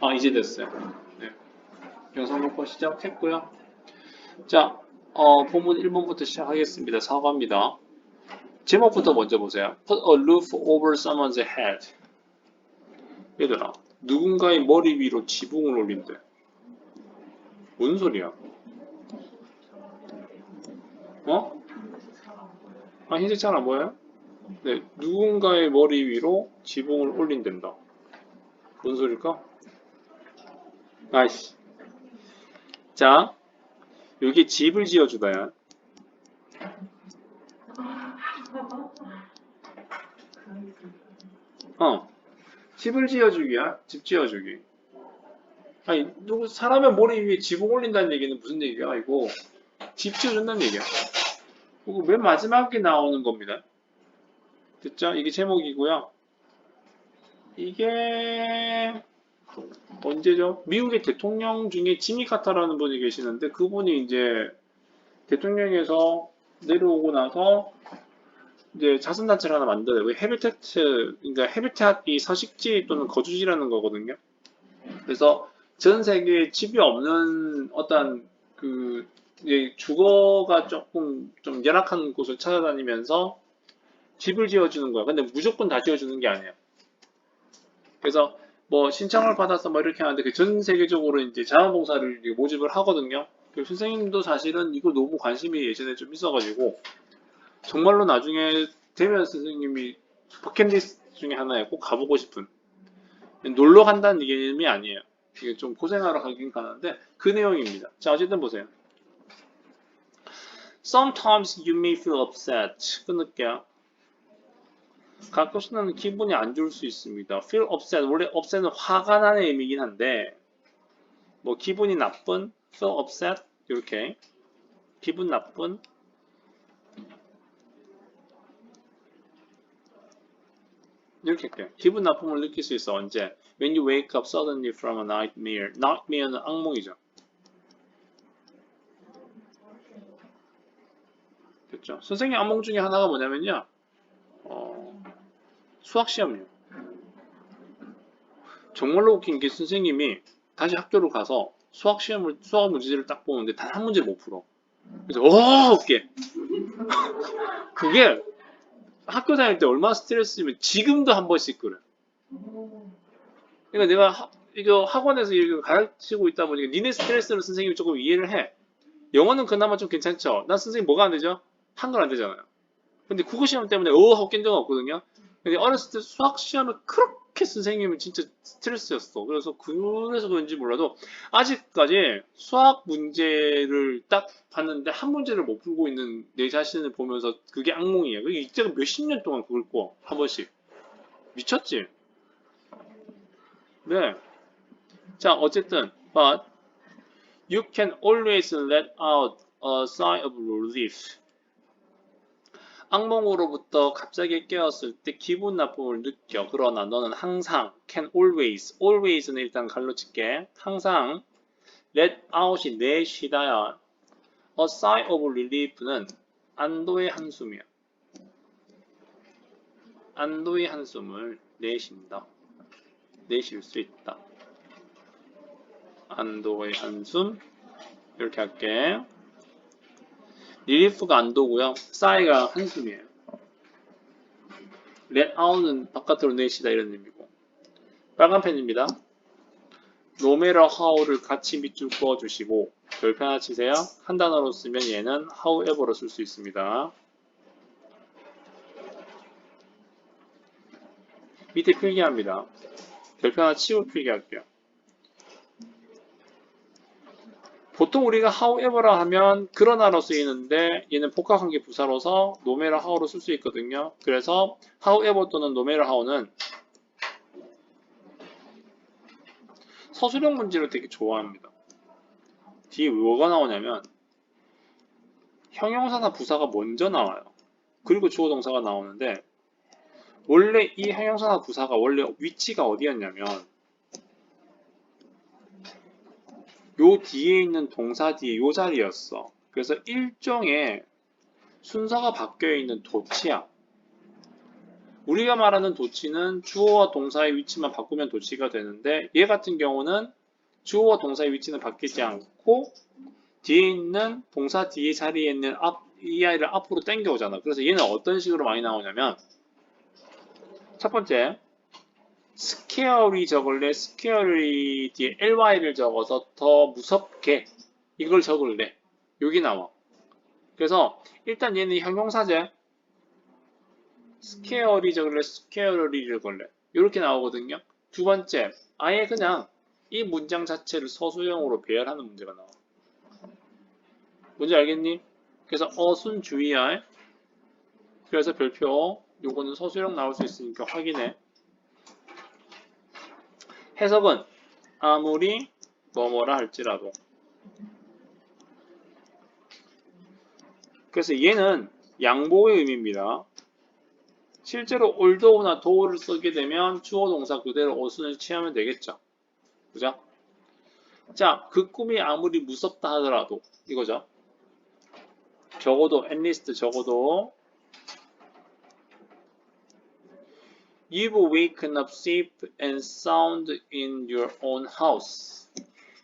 아 이제 됐어요. 네. 영상 녹화 시작했고요. 자, 어, 본문 1번부터 시작하겠습니다. 사과입니다. 제목부터 먼저 보세요. Put a roof over someone's head. 얘들아, 누군가의 머리 위로 지붕을 올린대. 뭔 소리야? 어? 아, 흰색 잘안 보여요? 네, 누군가의 머리 위로 지붕을 올린댄다. 뭔 소릴까? 아이씨. 자, 여기 집을 지어주다야. 어, 집을 지어주기야. 집 지어주기. 아니, 누구 사람의 머리 위에 지붕 올린다는 얘기는 무슨 얘기야? 이거 집 지어준다는 얘기야. 그리고 맨 마지막에 나오는 겁니다. 됐죠? 이게 제목이고요. 이게 언제죠? 미국의 대통령 중에 지미 카터라는 분이 계시는데 그분이 이제 대통령에서 내려오고 나서 이제 자선단체를 하나 만들어요. 그 헤비테트, 그러니까 헤비테트이 서식지 또는 거주지라는 거거든요. 그래서 전 세계에 집이 없는 어떤 그 주거가 조금 좀 열악한 곳을 찾아다니면서 집을 지어주는 거야. 근데 무조건 다 지어주는 게 아니야. 그래서 뭐 신청을 받아서 뭐 이렇게 하는데 그 전 세계적으로 이제 자원봉사를 모집을 하거든요. 그 선생님도 사실은 이거 너무 관심이 예전에 좀 있어가지고 정말로 나중에 되면 선생님이 버킷리스트 중에 하나에 꼭 가보고 싶은 놀러 간다는 개념이 아니에요. 이게 좀 고생하러 가긴 가는데 그 내용입니다. 자 어쨌든 보세요. Sometimes you may feel upset. 끊을게요. 가끔씩 나는 기분이 안 좋을 수 있습니다. feel upset. 원래 upset은 화가 나는 의미긴 한데, 뭐, 기분이 나쁜, feel upset. 이렇게. 기분 나쁜. 이렇게 할게요. 기분 나쁨을 느낄 수 있어. 언제? When you wake up suddenly from a nightmare. nightmare는 악몽이죠. 됐죠? 선생님 악몽 중에 하나가 뭐냐면요. 어, 수학 시험이요. 정말로 웃긴 게 선생님이 다시 학교로 가서 수학 시험을 수학 문제지를 딱 보는데 단 한 문제를 못 풀어. 그래서 어 웃게. 그게 학교 다닐 때 얼마나 스트레스면 지금도 한 번씩 그래. 그러니까 내가 하, 이거 학원에서 이거 가르치고 있다 보니까 니네 스트레스를 선생님이 조금 이해를 해. 영어는 그나마 좀 괜찮죠. 난 선생님 뭐가 안 되죠? 한글 안 되잖아요. 근데 국어 시험 때문에 어 하고 깬 적은 없거든요. 근데 어렸을 때 수학 시험을 그렇게 선생님은 진짜 스트레스였어. 그래서 그래서 그런지 몰라도 아직까지 수학 문제를 딱 봤는데 한 문제를 못 풀고 있는 내 자신을 보면서 그게 악몽이에요. 그게 이때가 몇십 년 동안 그걸 꿔. 한 번씩. 미쳤지? 네. 자, 어쨌든, but you can always let out a sigh of relief. 악몽으로부터 갑자기 깨었을 때 기분 나쁨을 느껴. 그러나 너는 항상 can always, always는 일단 갈로 칠게. 항상 let out이 내쉬다야. a sigh of relief는 안도의 한숨이야. 안도의 한숨을 내쉰다. 내쉴 수 있다. 안도의 한숨 이렇게 할게. 리리프가 안 도고요. 싸이가 한숨이에요. let out은 바깥으로 내쉬다 이런 의미고. 빨간 펜입니다. matter how를 같이 밑줄 그어주시고 별표 하나 치세요. 한 단어로 쓰면 얘는 however로 쓸 수 있습니다. 밑에 필기합니다. 별표 하나 치고 필기할게요. 보통 우리가 however라 하면 그러나로 쓰이는데 얘는 복합관계 부사로서 no matter how로 쓸 수 있거든요. 그래서 however 또는 no matter how는 서술형 문제를 되게 좋아합니다. 뒤에 뭐가 나오냐면 형용사나 부사가 먼저 나와요. 그리고 주어 동사가 나오는데 원래 이 형용사나 부사가 원래 위치가 어디였냐면 요 뒤에 있는 동사 뒤에 요 자리였어. 그래서 일종의 순서가 바뀌어 있는 도치야. 우리가 말하는 도치는 주어와 동사의 위치만 바꾸면 도치가 되는데 얘 같은 경우는 주어와 동사의 위치는 바뀌지 않고 뒤에 있는 동사 뒤에 자리에 있는 앞, 이 아이를 앞으로 당겨오잖아. 그래서 얘는 어떤 식으로 많이 나오냐면 첫 번째 스케어리 적을래 스케어리 뒤에 ly를 적어서 더 무섭게 이걸 적을래 여기 나와. 그래서 일단 얘는 형용사제 스케어리 적을래 스케어리를 걸래 이렇게 나오거든요. 두 번째 아예 그냥 이 문장 자체를 서술형으로 배열하는 문제가 나와. 뭔지 알겠니? 그래서 어순 주의할. 그래서 별표 요거는 서술형 나올 수 있으니까 확인해. 해석은 아무리 뭐뭐라 할지라도. 그래서 얘는 양보의 의미입니다. 실제로 올도우나 도우를 쓰게 되면 주어 동사 그대로 어순을 취하면 되겠죠. 그죠? 자, 그 꿈이 아무리 무섭다 하더라도 이거죠. 적어도 least 적어도 You've waken up safe and sound in your own house.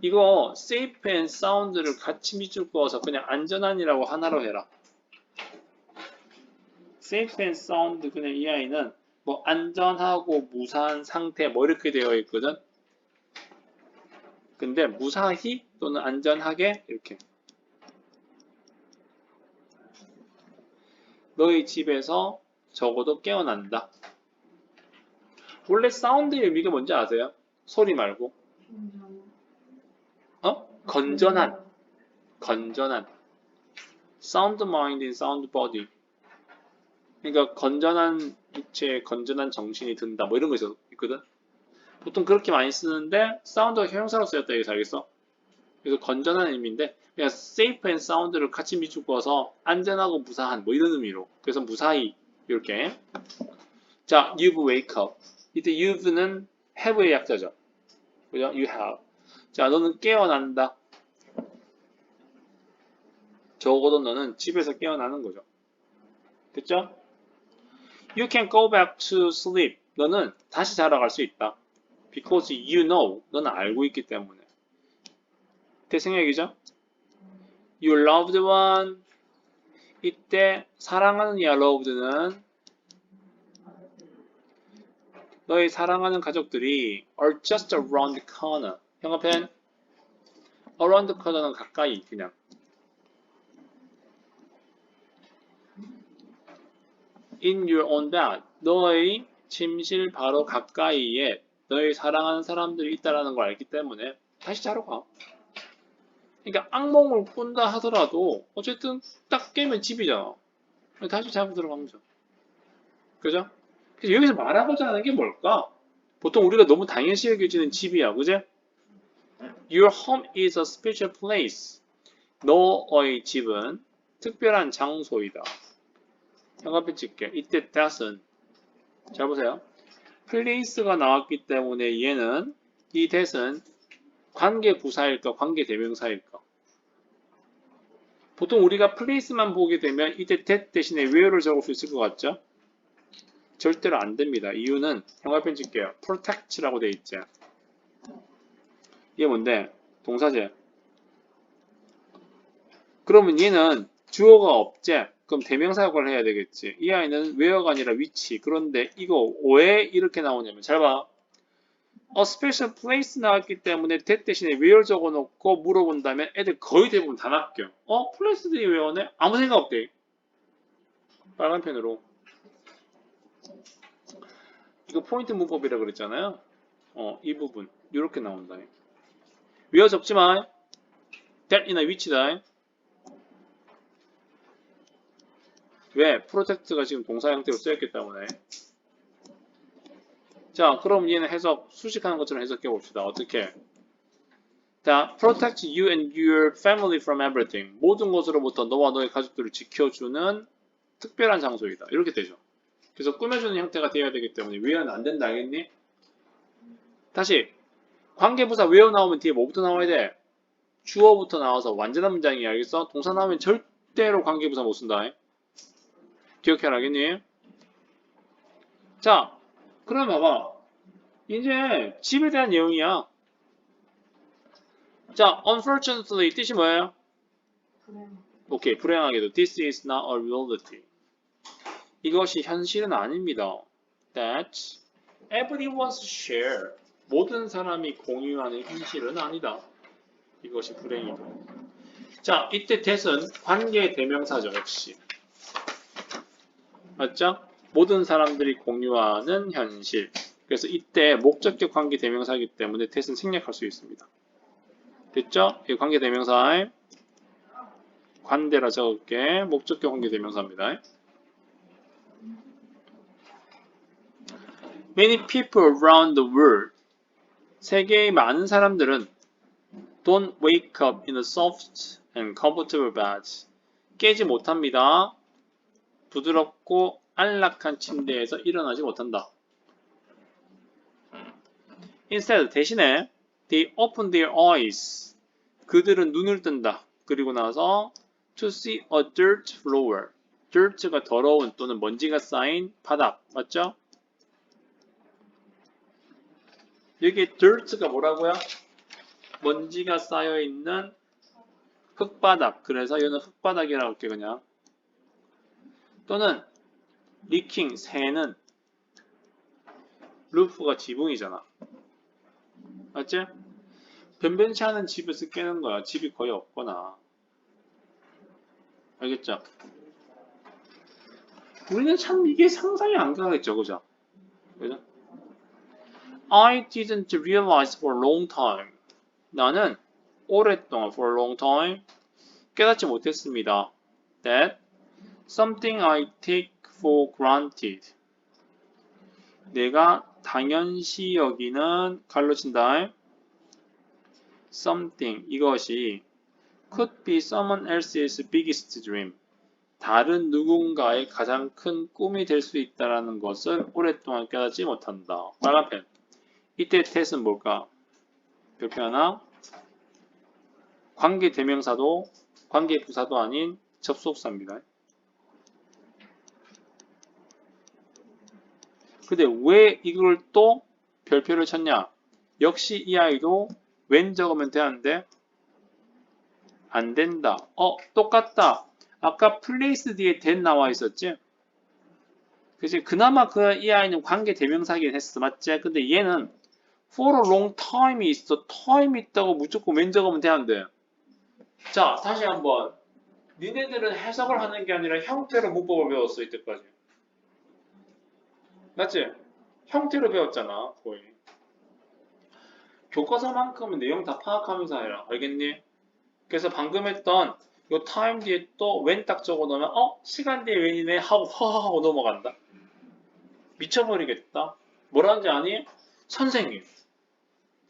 이거 safe and sound를 같이 밑줄 그어서 그냥 안전한이라고 하나로 해라. safe and sound 그냥 이 아이는 뭐 안전하고 무사한 상태 뭐 이렇게 되어 있거든. 근데 무사히 또는 안전하게 이렇게 너희 집에서 적어도 깨어난다. 원래 사운드의 의미가 뭔지 아세요? 소리 말고. 어? 건전한. 건전한. Mind in sound body. 그러니까 건전한 육체에 건전한 정신이 든다. 뭐 이런 거 있어, 있거든. 보통 그렇게 많이 쓰는데 사운드가 형용사로 쓰였다. 여기서 알겠어? 그래서 건전한 의미인데 그냥 safe and sound를 같이 밑줄거서 안전하고 무사한 뭐 이런 의미로. 그래서 무사히 이렇게. 자 you've wake up 이때 you've는 have의 약자죠 그죠? you have 자 너는 깨어난다 적어도 너는 집에서 깨어나는 거죠 됐죠? You can go back to sleep 너는 다시 자러 갈 수 있다 because you know 너는 알고 있기 때문에 대생략이죠? Your loved one 이때 사랑하는 야 loved는 너의 사랑하는 가족들이 are just around the corner 형아펜 around the corner는 가까이 그냥 in your own bed 너의 침실 바로 가까이에 너의 사랑하는 사람들이 있다라는 걸 알기 때문에 다시 자러 가. 그러니까 악몽을 꾼다 하더라도 어쨌든 딱 깨면 집이잖아. 다시 자고 들어가면 죠 그죠? 그래서 여기서 말하고자 하는 게 뭘까? 보통 우리가 너무 당연시 여겨지는 집이야, 그제? Your home is a special place. 너의 집은 특별한 장소이다. 형광펜 찍게. 이때 that은 잘 보세요. place가 나왔기 때문에 얘는 이 that은 관계 부사일까 관계 대명사일까? 보통 우리가 place만 보게 되면 이때 that 대신에 where를 적을 수 있을 것 같죠? 절대로 안 됩니다. 이유는 형광펜 찍게요. protect라고 돼 있죠. 이게 뭔데? 동사제. 그러면 얘는 주어가 없제. 그럼 대명사 역할을 해야 되겠지. 이 아이는 where가 아니라 위치. 그런데 이거 왜 이렇게 나오냐면 잘 봐. a special place 나왔기 때문에 that 대신에 where 적어놓고 물어본 다면 애들 거의 대부분 다 맡겨. 어? 플레이스들이 왜 오네? 아무 생각 없대. 빨간 펜으로. 이거 포인트 문법이라 그랬잖아요. 어, 이 부분. 이렇게 나온다. where 적지 마. that이나 위치다. 왜? 프로젝트가 지금 동사 형태로 쓰였기 때문에. 자, 그럼 얘는 해석, 수식하는 것처럼 해석해 봅시다. 어떻게? 자, protect you and your family from everything. 모든 것으로부터 너와 너의 가족들을 지켜주는 특별한 장소이다. 이렇게 되죠. 그래서 꾸며주는 형태가 되어야 되기 때문에 where는 안 된다. 알겠니? 다시, 관계부사 where 나오면 뒤에 뭐부터 나와야 돼? 주어부터 나와서 완전한 문장이 알겠어? 동사 나오면 절대로 관계부사 못 쓴다. 기억해라, 알겠니? 자, 그럼 봐봐. 이제 집에 대한 내용이야. 자, unfortunately 뜻이 뭐예요? 불행. 오케이, 불행하게도 this is not a reality. 이것이 현실은 아닙니다. That everyone's share. 모든 사람이 공유하는 현실은 아니다. 이것이 불행이다. 자, 이때 that은 관계 대명사죠, 역시. 맞죠? 모든 사람들이 공유하는 현실. 그래서 이때 목적격 관계 대명사이기 때문에 that은 생략할 수 있습니다. 됐죠? 이 관계 대명사에 관대라 적을게 목적격 관계 대명사입니다. Many people around the world 세계의 많은 사람들은 don't wake up in a soft and comfortable bed 깨지 못합니다. 부드럽고 안락한 침대에서 일어나지 못한다. Instead 대신에 they open their eyes 그들은 눈을 뜬다. 그리고 나서 to see a dirt floor. dirt가 더러운 또는 먼지가 쌓인 바닥. 맞죠? 여기 dirt가 뭐라고요? 먼지가 쌓여 있는 흙바닥. 그래서 얘는 흙바닥이라고 할게 그냥. 또는 leaking 새는 루프가 지붕이잖아. 맞지? 변변치 않은 집에서 깨는 거야. 집이 거의 없거나. 알겠죠? 우리는 참 이게 상상이 안 가겠죠? 그죠? I didn't realize for a long time. 나는 오랫동안 for a long time 깨닫지 못했습니다. That something I take for granted. 내가 당연시 여기는 갈로 친다. something 이것이 could be someone else's biggest dream. 다른 누군가의 가장 큰 꿈이 될 수 있다는 것을 오랫동안 깨닫지 못한다. 빨간 펜. 이때 that은 뭘까? 별표 하나. 관계 대명사도 관계 부사도 아닌 접속사입니다. 근데 왜 이걸 또 별표를 쳤냐? 역시 이 아이도 웬 적으면 되는데 안 된다. 어, 똑같다. 아까 place 뒤에 that 나와 있었지? 그치? 그나마 그 이 아이는 관계 대명사긴 했어. 맞지? 근데 얘는 for a long time이 있어. time 있다고 무조건 웬 적으면 되는데. 자, 다시 한번. 니네들은 해석을 하는 게 아니라 형태로 문법을 배웠어, 이때까지. 맞지? 형태로 배웠잖아, 거의. 교과서만큼은 내용 다 파악하면서 해라. 알겠니? 그래서 방금 했던 요 타임 뒤에 또웬딱 적어 놓으면 어? 시간 뒤에 웬이네 하고 허하고 넘어간다. 미쳐버리겠다. 뭐라는지 아니? 선생님.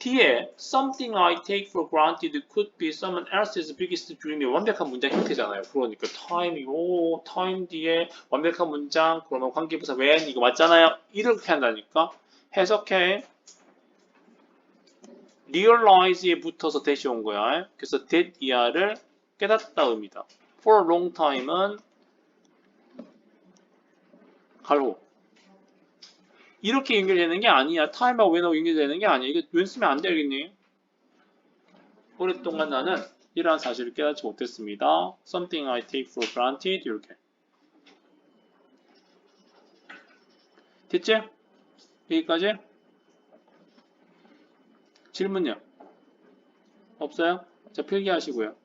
뒤에 something I take for granted could be someone else's biggest dream이 완벽한 문장 형태잖아요. 그러니까 time이고 time 뒤에 완벽한 문장 그러면 관계부사 when 이거 맞잖아요. 이렇게 한다니까. 해석해. realize에 붙어서 대시 온 거야. 그래서 that 이하를 깨닫다 의미다. for a long time은 갈호. 이렇게 연결되는 게 아니야. time하고 when하고 연결되는 게 아니야. 이거 wen 쓰면 안 되겠니? 오랫동안 나는 이러한 사실을 깨닫지 못했습니다. something I take for granted 이렇게. 됐지? 여기까지? 질문요? 없어요? 자, 필기하시고요.